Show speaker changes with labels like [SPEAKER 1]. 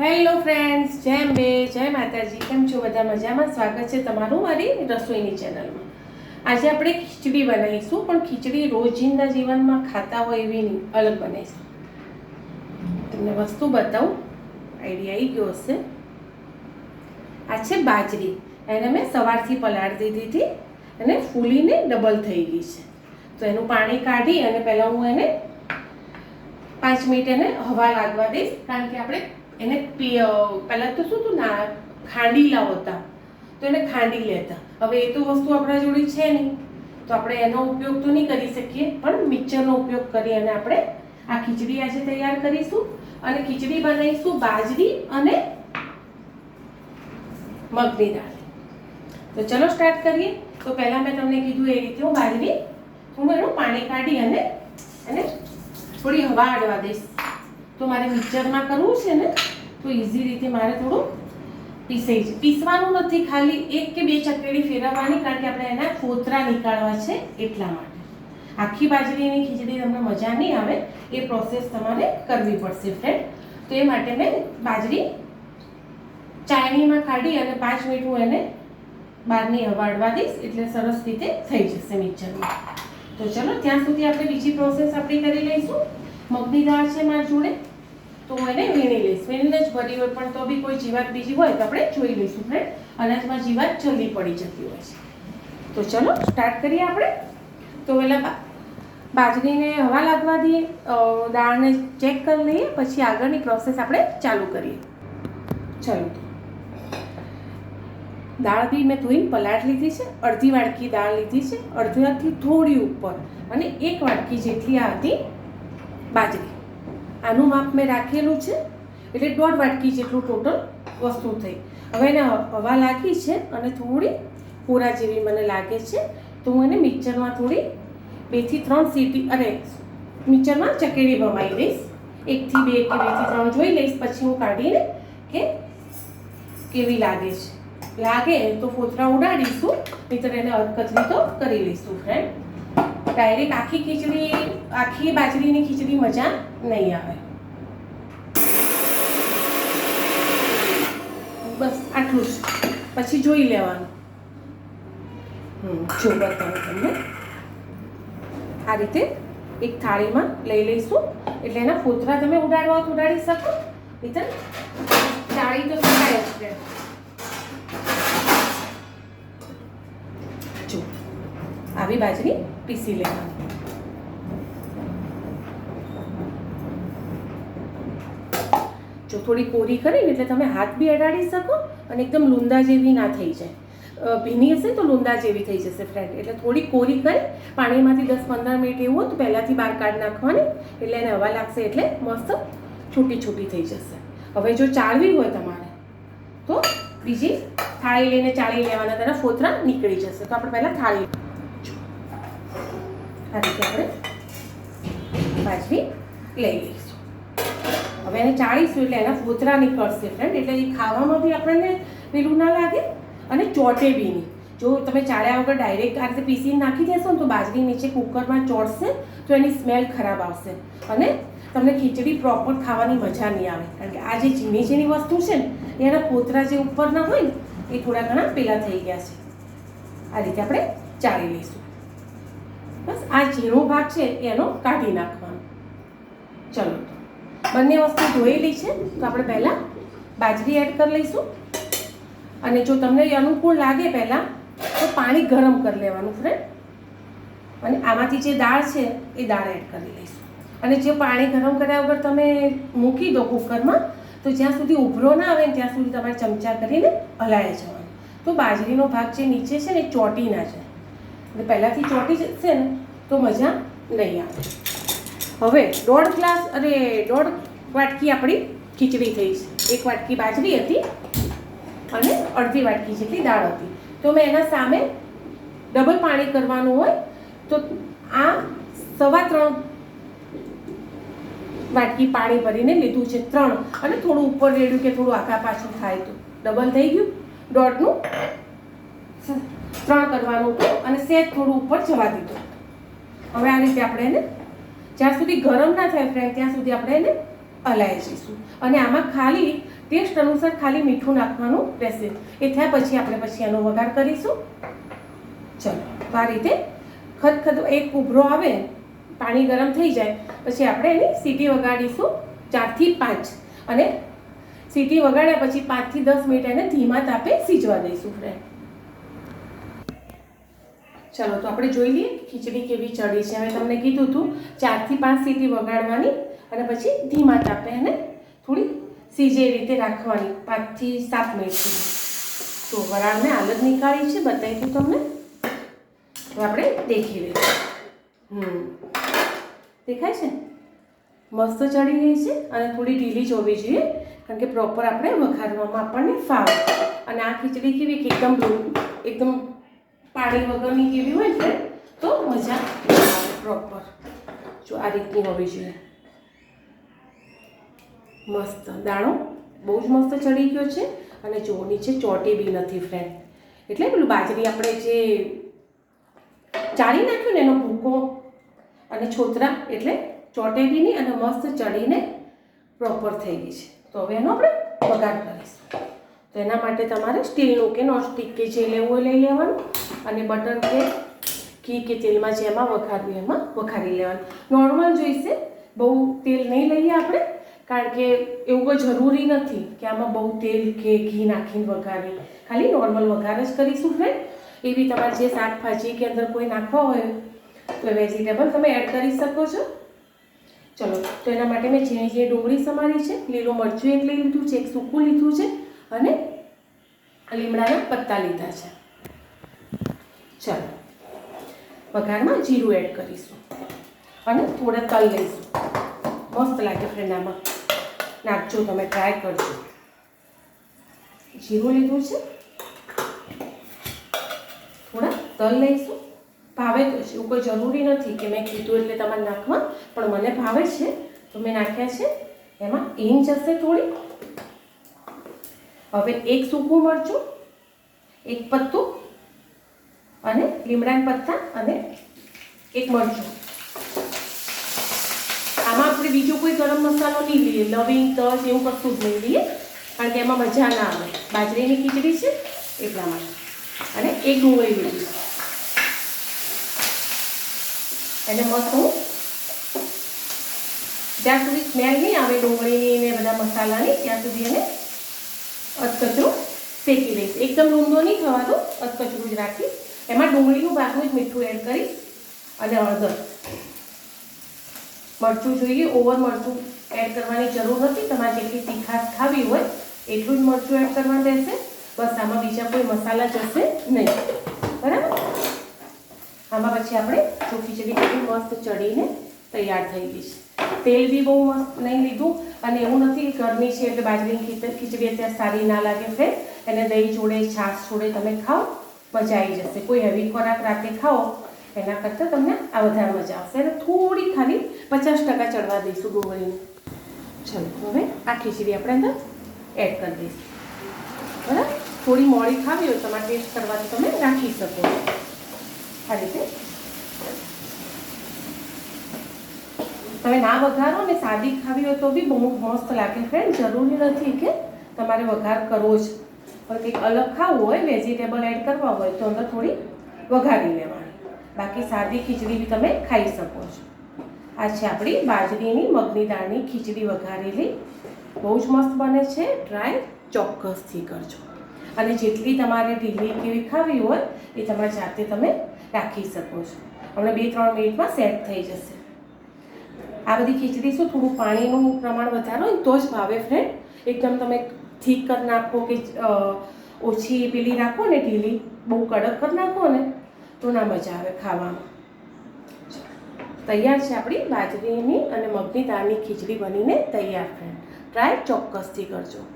[SPEAKER 1] Hello friends જય અંબે, જય માતાજી. કેમ છો બધા? મજામાં? સ્વાગત છે તમારું મારી રસોઈની ચેનલમાં આજે આપણે ખીચડી બનાવીશું, પણ ખીચડી રોજિંદા જીવનમાં ખાતા હોય એવી નહીં, અલગ બનાવીશું. તમને વસ્તુ બતાવું આઈડિયા આવી ગયો હશે. આ છે બાજરી. એને મેં સવારથી પલાળી દીધી હતી, અને ફૂલીને ડબલ થઈ ગઈ છે. તો એનું પાણી કાઢી અને પહેલાં હું એને પાંચ મિનિટ એને હવા લાગવા દઈશ, કારણ કે આપણે એને પી- પહેલાં તો શું હતું ના ખાંડીલા હતા તો એને ખાંડી લેતા. હવે એ તો વસ્તુ આપણા જોડે છે નહીં. તો આપણે એનો ઉપયોગ તો નહીં કરી શકીએ, પણ મિક્સરનો ઉપયોગ કરી અને આપણે આ ખીચડી આજે તૈયાર કરીશું અને ખીચડી બનાવીશું બાજરી અને મગની દાળ. તો ચલો સ્ટાર્ટ કરીએ. તો પહેલાં મેં તમને કીધું એ રીતે હું બાજરી થોડું એનું પાણી કાઢી અને એને થોડી હવા અડવા દઈશ. તો મારે મિક્સરમાં કરવું છે ને, તો ઇઝી રીતે મારે થોડું પીસાઈ છે પીસવાનું નથી, ખાલી એક કે બે ચકેડી ફેરવવાની, કારણ કે આપણે એના ફોતરા નીકાળવા છે એટલા માટે. આખી બાજરીની ખીચડી તમને મજા નહીં આવે, એ પ્રોસેસ તમારે કરવી પડશે ફ્રેન્ડ તો એ માટે મેં બાજરી ચાયણીમાં કાઢી અને પાંચ મિનિટ હું એને બહારની હવા અડવા દઈશ, એટલે સરસ રીતે થઈ જશે મિક્સરમાં. તો ચલો, ત્યાં સુધી આપણે બીજી પ્રોસેસ આપણી કરી લઈશું. મગની દાળ છે મારા જોડે તો હું એને વીણી લઈશ ભરી હોય પણ તો બી કોઈ જીવાત બીજી હોય તો આપણે જોઈ લઈશું ફ્રેન્ડ અનાજમાં જીવાત જલ્દી પડી જતી હોય છે. તો ચલો સ્ટાર્ટ કરીએ આપણે. તો પહેલાં બાજરીને હવા લાગવા દઈએ દાળને ચેક કરી લઈએ, પછી આગળની પ્રોસેસ આપણે ચાલુ કરીએ. ચલો. દાળ બી મેં ધોઈને પલાટ લીધી છે, અડધી વાડકી દાળ લીધી છે અડધાથી થોડી ઉપર અને એક વાડકી જેટલી આ હતી બાજરી. આનું માપ મેં રાખેલું છે. એટલે દોઢ વાટકી જેટલું ટોટલ વસ્તુ થઈ. હવે એને હવા લાગી છે અને થોડી પૂરા જેવી મને લાગે છે, તો હું એને મિક્સરમાં થોડી બેથી ત્રણ સીટી, અરે, મિક્સરમાં ચકેડી ભમાઈ દઈશ. એકથી બે કે બેથી ત્રણ જોઈ લઈશ, પછી હું કાઢીને કે કેવી લાગે છે. લાગે તો ફોતરા ઉડાડીશું, નહીંતર એને અધકચરી તો કરી લઈશું ફ્રેન્ડ ડાયરેક્ટ આખી ખીચડી, આખી બાજરીની ખીચડી મજા નહીં આવે બસ આટલું જ પછી જોઈ લેવાનું. જો બતાવું તમને. આ રીતે એક થાળીમાં લઈ લઈશું. એટલે એના ફોતરા તમે ઉડાડવા ઉડાડી શકો. નહીંતર ચાળી તો શકાય છે. જો, આવી બાજરી પીસી લેવાની. જો થોડી કોરી કરીને એટલે તમે હાથ બી અડાડી શકો અને એકદમ લૂંદા જેવી ના થઈ જાય. ભીની હશે તો લૂંદા જેવી થઈ જશે ફ્રેન્ડ એટલે થોડી કોરી કરી પાણીમાંથી દસ પંદર મિનિટ એવું તો પહેલાંથી બહાર કાઢી નાખવાની, એટલે એને હવા લાગશે એટલે મસ્ત છૂટી છૂટી થઈ જશે. હવે જો ચાળવી હોય તમારે, તો બીજી થાળી લઈને ચાળી લેવાના, તેના ફોતરા નીકળી જશે. તો આપણે પહેલાં થાળી આ રીતે આપણે બાજરી લઈ લઈશું હવે એને ચાળીશું એટલે એના ફોતરા નીકળશે ફ્રેન્ડ એટલે એ ખાવામાં બી આપણને પેલું ના લાગે અને ચોટે બી નહીં. જો તમે ચાળ્યા વગર ડાયરેક્ટ આ રીતે પીસીને નાખી દેશો ને તો બાજરી નીચે કુકરમાં ચોટશે તો એની સ્મેલ ખરાબ આવશે. અને તમને ખીચડી પ્રોપર ખાવાની મજા નહીં આવે. કારણ કે આ જે ઝીણી ઝીણી વસ્તુ છે ને એના કોતરા જે ઉપરના હોય ને, એ થોડા ઘણા પેલા થઈ ગયા છે. આ રીતે આપણે ચાળી લઈશું. બસ આ ઝીણો ભાગ છે, એનો કાઢી નાખવાનો. ચલો. બંને વસ્તુ ધોયેલી છે, તો આપણે પહેલાં બાજરી એડ કરી લઈશું. અને જો તમને અનુકૂળ લાગે પહેલાં, તો પાણી ગરમ કરી લેવાનું ફ્રેન્ડ અને આમાંથી જે દાળ છે, એ દાળ એડ કરી લઈશું. અને જે પાણી ગરમ કર્યા વગર તમે મૂકી દો કુકરમાં તો જ્યાં સુધી ઉભરો ના આવે ત્યાં સુધી તમારે ચમચા કરીને હલાવી જવાનું. તો બાજરીનો ભાગ જે નીચે છે ને, એ ચોટી ના જાય. એટલે પહેલાંથી ચોંટી જશે ને, તો મજા નહીં આવે. હવે દોઢ ગ્લાસ, અરે દોઢ વાટકી આપણી ખીચડી થઈ છે. એક વાટકી બાજરી હતી અને અડધી વાટકી જેટલી દાળ હતી. તો મેં એના સામે ડબલ પાણી કરવાનું હોય તો આ સવા ત્રણ વાટકી પાણી ભરીને લીધું છે, ત્રણ. અને થોડું ઉપર રેડ્યું કે થોડું આખા પાછું થાય તો. ડબલ થઈ ગયું. દોઢનું ત્રણ કરવાનું હતું અને સેજ થોડું ઉપર જવા દીધું. હવે આ રીતે આપણે એને જ્યાં સુધી ગરમ ના થાય ફ્રેન્ડ ત્યાં સુધી આપણે એને હલાવી જઈશું. અને આમાં ખાલી ટેસ્ટ અનુસાર ખાલી મીઠું નાખવાનું રહેશે. એ થયા પછી આપણે પછી એનો વઘાર કરીશું. ચલો, તો આ રીતે ખદખદ એક ઉભરો આવે, પાણી ગરમ થઈ જાય, પછી આપણે એની સીટી વગાડીશું ચારથી પાંચ. અને સીટી વગાડ્યા પછી પાંચથી દસ મિનિટ એને ધીમા તાપે સીજવા દઈશું ફ્રેન્ડ. ચલો, તો આપણે જોઈ લઈએ ખીચડી કેવી ચડી છે. હવે તમને કીધું હતું, ચારથી પાંચ સીટી વગાડવાની અને પછી ધીમા તાપે એને થોડી સીજે એ રીતે રાખવાની, પાંચથી સાત મિનિટ સુધી. તો વરાળને હાલત નીકાળી છે બતાવી દઉં તમને. હવે આપણે દેખી લઈએ હમ. દેખાય છે? મસ્ત ચડી ગઈ છે અને થોડી ઢીલી જ હોવી જોઈએ, કારણ કે પ્રોપર આપણે વઘારવામાં આપણને ફાવે. અને આ ખીચડી કેવી કે એકદમ એકદમ પાણી વગરની કેવી હોય છે, તો મજા પ્રોપર જો આ રીતની હોવી જોઈએ. મસ્ત. દાણો બહુ જ મસ્ત ચડી ગયો છે અને જો નીચે ચોટી બી નથી ફ્રેન્ડ એટલે પેલું બાજરી આપણે જે ચાળી નાખ્યું ને એનો ભૂકો અને છોતરા, એટલે ચોટે બી નહીં અને મસ્ત ચડીને પ્રોપર થઈ ગઈ છે. તો હવે એનો આપણે વઘાર કરીશું. તો એના માટે તમારે સ્ટીલનું કે નોનસ્ટિક કે જે લેવું લઈ લેવાનું અને બટર કે ઘી કે તેલમાં જેમાં વઘારવી એમાં વઘારી લેવાનું. નોર્મલ જોઈશે, બહુ તેલ નહીં લઈએ આપણે કારણ કે એવું કોઈ જરૂરી નથી કે આમાં બહુ તેલ કે ઘી નાખીને વઘારીએ. ખાલી નોર્મલ વઘાર જ કરીશું ફ્રેન્ડ એવી તમારે જે શાકભાજી કે અંદર કોઈ નાખવા હોય તો વેજીટેબલ તમે એડ કરી શકો છો. ચલો, તો એના માટે મેં ઝીણી ઝીણી ડુંગળી સમારી છે, લીલું મરચું એક લીધું છે, એક સૂકું લીધું છે, અને લીમડાના પત્તા લીધા છે. ચાલો, વઘારમાં જીરું એડ કરીશું. અને થોડા તલ લઈશું. મસ્ત લાગે ફ્રેન્ડ આમાં. નાખજો, તમે ટ્રાય કરજો. જીરું લીધું છે? થોડા તલ લઈશું. ભાવે એવું કોઈ જરૂરી નથી કે મેં કીધું એટલે તમારે નાખવા, પણ મને ભાવે છે, તો મેં નાખ્યા છે. એમાં હિંગ જશે થોડી. હવે એક સૂકું મરચું, એક પત્તું અને લીમડાના પત્તા અને એક મરચું. આપણે બીજો કોઈ ગરમ મસાલો નહીં લઈએ. લવિંગ, તજ એવું કશું જ નહીં લઈએ. કારણ કે એમાં મજા ના આવે. બાજરીની ખીચડી છે એટલા માટે. અને એક ડુંગળી લીધી એને મસ્ત હું જ્યાં સુધી સ્મેલ નહીં આવે ડુંગળીની ને બધા મસાલાની, ત્યાં સુધી એને અધકચરું શેકી લઈશ. એકદમ લૂંદો નહીં થવા દો અધકચરું જ રાખી એમાં ડુંગળીનું ભાગનું જ મીઠું એડ કરીશ અને હળદર. મરચું જોઈએ, ઓવર મરચું એડ કરવાની જરૂર નથી. તમારે જેટલી તીખાશ ખાવી હોય, એટલું જ મરચું એડ કરવાનું રહેશે. બસ આમાં બીજા કોઈ મસાલા જશે નહીં. બરાબર? આમાં પછી આપણે જો ખીચડી કેટલી મસ્ત ચડીને તૈયાર થઈ ગઈ છે. તેલ બી બહુ મસ્ત નહીં લીધું. અને એવું નથી કે ગરમી છે એટલે બાજરીની ખીચ- ખીચડી અત્યારે સારી ના લાગે છે. એને દહીં જોડે, છાશ જોડે તમે ખાઓ, મજા આવી જશે. કોઈ હેવી ખોરાક રાતે ખાઓ એના કરતાં તમને આ વધારે મજા આવશે. અને થોડી ખાલી પચાસ ટકા ચડવા દઈશું ડુંગળીને. ચલો, હવે આ ખીચડી આપણે અંદર એડ કરી દઈશું. બરાબર? થોડી મોડી ખાવી હોય તમારે ટેસ્ટ કરવાથી તમે રાખી શકો આ રીતે. તમે ના વઘારો ને સાદી ખાવી હોય તો બી બહુ મસ્ત લાગે. ફ્રેન્ડ જરૂરી નથી કે તમારે વઘાર કરવો જ. પણ કંઈક અલગ ખાવું હોય વેજીટેબલ એડ કરવા હોય તો અંદર થોડી વઘારી લેવાની. બાકી સાદી ખીચડી બી તમે ખાઈ શકો છો. આ છે આપણી બાજરીની મગની દાળની ખીચડી વઘારેલી. બહુ જ મસ્ત બને છે. ટ્રાય ચોક્કસથી કરજો. અને જેટલી તમારે ઢીલી કેવી ખાવી હોય એ તમારી જાતે તમે રાખી શકો છો. હમણાં બે ત્રણ મિનિટમાં સેટ થઈ જશે. આ બધી ખીચડી શું થોડું પાણીનું પ્રમાણ વધારો ને તો જ ભાવે ફ્રેન્ડ એકદમ તમે ઠીક કરી નાખો કે ઓછી પેલી રાખો ને ઢીલી. બહુ કડક કરી નાખો ને તો ના મજા આવે ખાવામાં. તૈયાર છે આપણી બાજરીની અને મગની દાળની ખીચડી બનીને તૈયાર ફ્રેન્ડ ટ્રાય ચોક્કસથી કરજો.